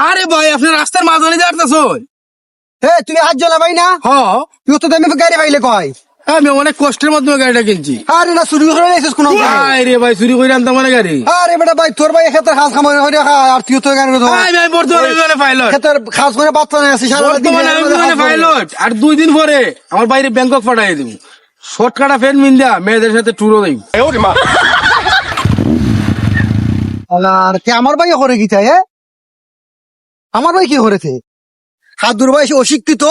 আরে ভাই আপনি রাস্তার মাঝখানে যাচ্ছেন হে তুমি হাত জ্বলা ভাই না? হ। তুই তো দামি গাড়ি পাইলে কয়? আমি অনেক কষ্টের মাধ্যমে গাড়িটা কিনছি। আরে না চুরি করে নিয়েছিস কোন আরে ভাই চুরি করে আনতাম মানে গাড়ি। আরে বেটা ভাই তোর ভাই ক্ষেতের খাস খামার করে আর তুই তো গাড়ি আমি আমি বর্তমানে বিমানে পাইলট ক্ষেতের খাস করে বাচ্চা নিয়ে আসিস সারা দিন আমি বিমানে পাইলট আর দুই দিন পরে আমার বাইরে ব্যাংকক পাঠাই দিব। শর্টকাটা ফেন মিন্দা মেয়েদের সাথে ট্যুরও দেব আর কে আমার ভাই করে কি চাই আমার ভাই কি করেছে? হাত ভাই সে অশিক্ষিত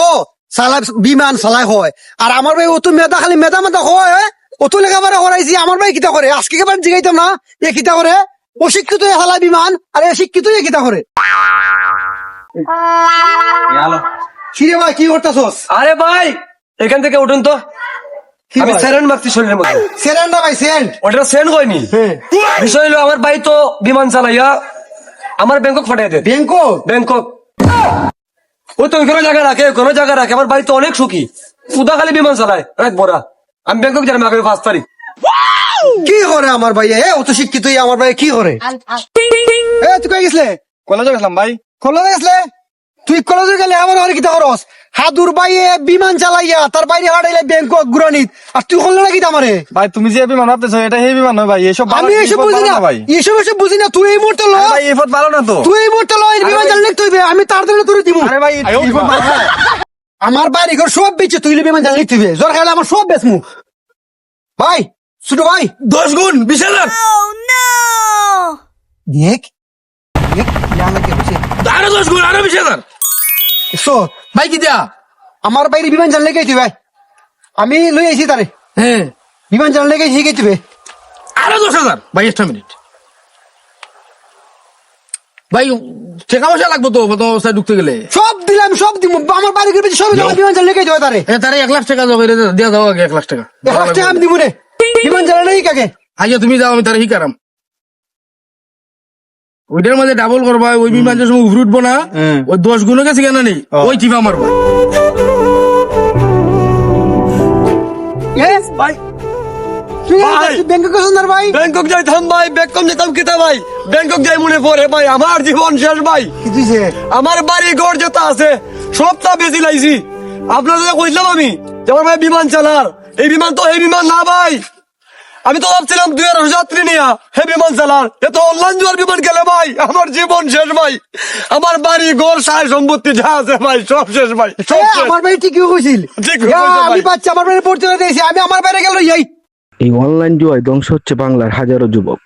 চালায় বিমান চালায় হয়। আর আমার ভাই অত মেধা খালি মেধা মেধা হয় অত লেখাপড়া করাইছি আমার ভাই কিতা করে? আজকে কেবার জিগাইতাম না? এ কিতা করে? অশিক্ষিত চালায় বিমান আর এ শিক্ষিত এ কিতা করে? কিরে ভাই কি করতেছস? আরে ভাই এখান থেকে উঠুন তো। কি আমি ভাই? স্যারেন মারছি শরীরের মধ্যে। সেরেন্ডা ভাই সেন্ট। ওটা সেন্ড কইনি হ্যাঁ। বিষয় হলো আমার ভাই তো বিমান চালাইয়া আমার ব্যাংকক ফাটাই দেয় ব্যাংকক? ব্যাংকক। ও তো ওইখানে জায়গা রাখে কোনো জায়গা রাখে। আমার বাড়ি তো অনেক সুখী। সুদা খালি বিমান চালায় রাখ বড়া। আমি ব্যাংকক জানি আগামী পাঁচ তারিখ কি করে আমার ভাই? এ অত শিক্ষিত আমার ভাই কি করে? এ তুই কই গেছলে? কলেজে গেছিলাম ভাই। কলেজে গেছলে? তুই কলেজে গেলে আমার আর কিতা করস হাদুর বাইয়ে বিমান চালাইয়া তার বাইরে হারাইলে ব্যাংকক গুরানিত আর তুই করলে নাকি আমারে ভাই তুমি যে বিমান ভাবতেছো এটা সেই বিমান নয় ভাই এসব আমি এসব বুঝি না। ভাই। এসব এসব বুঝি না তুই এই মুহূর্তে লো ভাই এফত ভালো না তো। তুই এই মুহূর্তে লো এই বিমান চালালে তুই আমি তার জন্য তোর দিব আরে ভাই আমার বাড়ি ঘর সব বেচে তুই বিমান চালালে তুই জ্বর খাইলে আমার সব বেচমু। ভাই ছোট ভাই। দশ গুণ বিশ হাজার। দেখ দেখ ইয়া লাগে বুঝছে আরও দশ গুণ আরও বিশ হাজার। সো ভাই কি দিয়া? আমার বাইরে বিমান চালালে গেছি ভাই। আমি লই আইছি তারে। হ্যাঁ বিমান চালালে গেছি গেছি ভাই আরও দশ হাজার। ভাই একটা মিনিট ভাই টাকা পয়সা লাগবে তো প্রথম অবস্থায় ঢুকতে গেলে। সব দিলাম সব দিব আমার বাড়ি ঘর সব দিলাম বিমান চালালে গেছি তারে। তারে এক লাখ টাকা যাবে দিয়া দাও আগে এক লাখ টাকা। এক লাখ টাকা আমি দিব রে। বিমান চালালে কাকে? আচ্ছা তুমি যাও আমি তারে শিকারাম ওইটার মধ্যে ডাবল করবা ওই বিমান যে সময় না ওই দশ গুণ গেছে কেন নেই ওই টিপা মারবো। ভাই। তুই ব্যাংকক গেছেন না ভাই? ব্যাংকক যাইতাম ভাই ব্যাংকক যেতাম কিতা ভাই? ব্যাংকক যাই মনে পড়ে ভাই আমার জীবন শেষ ভাই। কি দিছে আমার বাড়ি ঘর যেটা আছে সবটা বেশি লাইছি। আপনাদের কইলাম আমি যে আমার ভাই বিমান চালার। এই বিমান তো এই বিমান না ভাই। আমি তো ভাবছিলাম দুই হাজার যাত্রী নিয়া হে বিমান চালার এ তো অনলাইন জোয়ার বিমান গেলে ভাই আমার জীবন শেষ ভাই। আমার বাড়ি ঘর সায় সম্পত্তি যা আছে ভাই সব শেষ ভাই সব শেষ। আমার ভাই ঠিকই কইছিল। ঠিক ভাই। আমি পাচ্ছি আমার বাইরে পড়তে দিয়েছি আমি আমার বাইরে গেল যাই এই অনলাইন জুয়ায় ধ্বংস হচ্ছে বাংলার হাজারো যুবক।